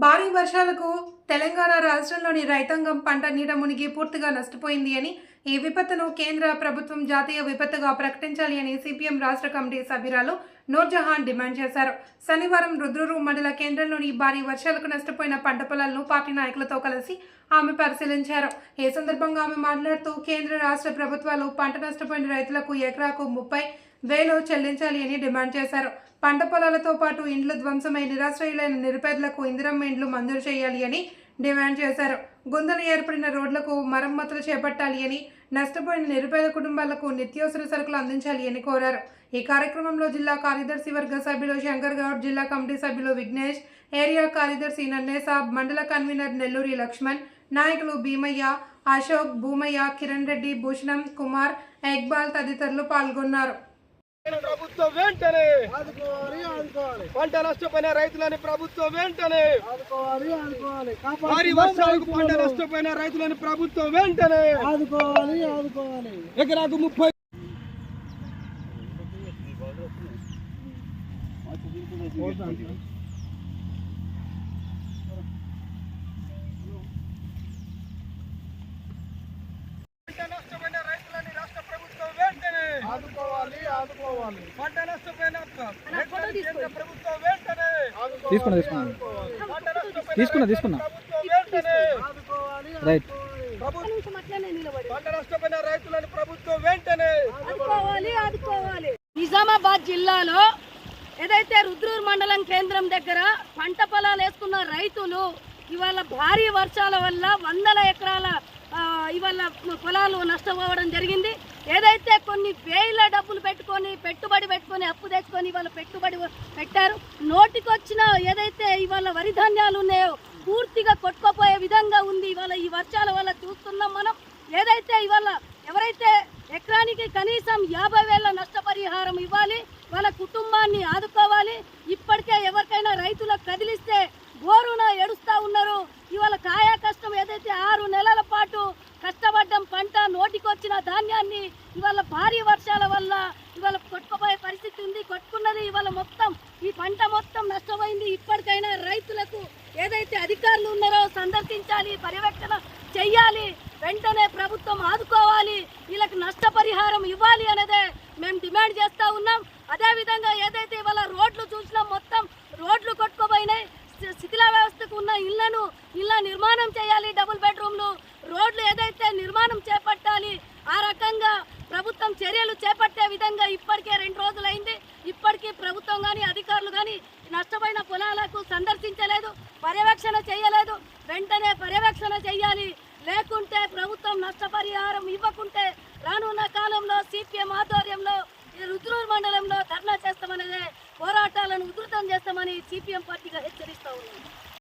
భారీ వర్షాలకు తెలంగాణ రాష్ట్రంలోని రైతాంగం పంట నీట మునిగి పూర్తిగా నష్టపోయింది అని ఈ విపత్తును కేంద్ర ప్రభుత్వం జాతీయ విపత్తుగా ప్రకటించాలి అని సిపిఎం రాష్ట్ర కమిటీ సభ్యురాలు నూర్జహాన్ డిమాండ్ చేశారు. శనివారం రుద్రూరు మండల కేంద్రంలోని భారీ వర్షాలకు నష్టపోయిన పంట పొలాలను పార్టీ నాయకులతో కలిసి ఆమె పరిశీలించారు. ఈ సందర్భంగా ఆమె మాట్లాడుతూ కేంద్ర రాష్ట్ర ప్రభుత్వాలు పంట నష్టపోయిన రైతులకు ఎకరాకు ముప్పై వేలు చెల్లించాలి అని డిమాండ్ చేశారు. పంట పొలాలతో పాటు ఇండ్లు ధ్వంసమై నిరాశ్రయులైన నిరుపేదలకు ఇందిరమ్మ ఇండ్లు మంజూరు చేయాలి అని డిమాండ్ చేశారు. గుంతలు ఏర్పడిన రోడ్లకు మరమ్మతులు చేపట్టాలి అని నష్టపోయిన నిరుపేద కుటుంబాలకు నిత్యావసర సరుకులు అందించాలి అని కోరారు. ఈ కార్యక్రమంలో జిల్లా కార్యదర్శి వర్గ సభ్యులు శంకర్ గౌడ్ జిల్లా కమిటీ సభ్యులు విఘ్నేష్ ఏరియా కార్యదర్శి నన్నేసాబ్ మండల కన్వీనర్ నెల్లూరి లక్ష్మణ్ నాయకులు భీమయ్య అశోక్ భూమయ్య కిరణ్ రెడ్డి భూషణం కుమార్ ఎక్బాల్ తదితరులు పాల్గొన్నారు. ప్రభుత్వం వెంటనే పంట నష్టపోయిన రైతులని ప్రభుత్వం వెంటనే భారీ వర్షాలకు పంట. నష్టపోయిన రైతులని ప్రభుత్వం వెంటనే ఎకరాకు ముప్పై పంట నష్టపోయిన రైతులని రాష్ట్ర ప్రభుత్వం వెంటనే ఆదుకోవాలి ఆదుకోవాలి పంట నష్టపోయిన రైతులని కేంద్ర ప్రభుత్వం వెంటనే తీసుకున్నా తీసుకున్నా. తీసుకున్నా తీసుకున్నా. రైట్. ప్రభుత్వం పంట నష్టపోయిన రైతులని ప్రభుత్వం వెంటనే ఆదుకోవాలి ఆదుకోవాలి. నిజామాబాద్ జిల్లాలో ఏదైతే రుద్రూర్ మండలం కేంద్రం దగ్గర పంట పొలాలు వేసుకున్న రైతులు ఇవాళ భారీ వర్షాల వల్ల వందల ఎకరాల ఇవాళ పొలాలు నష్టపోవడం జరిగింది. ఏదైతే కొన్ని వేల డబ్బులు పెట్టుకొని పెట్టుబడి పెట్టుకొని అప్పు తెచ్చుకొని ఇవాళ పెట్టుబడి పెట్టారు నోటికొచ్చిన ఏదైతే ఇవాళ వరి ధాన్యాలు ఉన్నాయో పూర్తిగా కొట్టుకోపోయే విధంగా ఉంది ఇవాళ ఈ వర్షాల వల్ల చూస్తున్నాం మనం. ఏదైతే ఇవాళ ఎవరైతే ఎకరానికి కనీసం యాభై వేల నష్టపరిహారం ఇవ్వాలి వాళ్ళ కుటుంబాన్ని ఆదుకోవాలి ఇప్పటికే ఎవరికైనా రైతులకు కదిలిస్తే బోరున ఏడుస్తా ఉన్నారు. ఇవాళ కాయా కష్టం ఏదైతే ఆరు నెలల నోటికి వచ్చిన నోటికొచ్చిన ధాన్యాన్ని ఇవాళ భారీ వర్షాల వల్ల ఇవాళ కొట్టుకుపోయే పరిస్థితి ఉంది కొట్టుకున్నది ఇవాళ మొత్తం ఈ పంట మొత్తం నష్టపోయింది. ఇప్పటికైనా రైతులకు ఏదైతే అధికారులు ఉన్నారో సందర్శించాలి పర్యవేక్షణ చెయ్యాలి వెంటనే ప్రభుత్వం ఆదుకోవాలి వీళ్ళకి నష్టపరిహారం ఇవ్వాలి అనేదే మేము డిమాండ్ చేస్తూ ఉన్నాం. అదేవిధంగా ఏదైతే ఇవాళ రోడ్లు చూసినా మొత్తం రోడ్లు కొట్టుకుపోయినాయి. శిథిలా శిథిల ఉన్న ఇళ్ళను ఇళ్ళ నిర్మాణం చేయాలి డబుల్ బెడ్రూమ్లు రోడ్లు ఏదైతే నిర్మాణం చేపట్టాలి ఆ రకంగా ప్రభుత్వం చర్యలు చేపట్టే విధంగా ఇప్పటికే రెండు రోజులైంది. ఇప్పటికీ ప్రభుత్వం కానీ అధికారులు కానీ నష్టపోయిన పొలాలకు సందర్శించలేదు పర్యవేక్షణ చేయలేదు. వెంటనే పర్యవేక్షణ చేయాలి. లేకుంటే ప్రభుత్వం నష్టపరిహారం ఇవ్వకుంటే రానున్న కాలంలో సిపిఎం ఆధ్వర్యంలో ఈ రుద్రూరు మండలంలో ధర్నా చేస్తామనేదే పోరాటాలను ఉధృతం చేస్తామని సిపిఎం పార్టీగా హెచ్చరిస్తూ ఉన్నాం.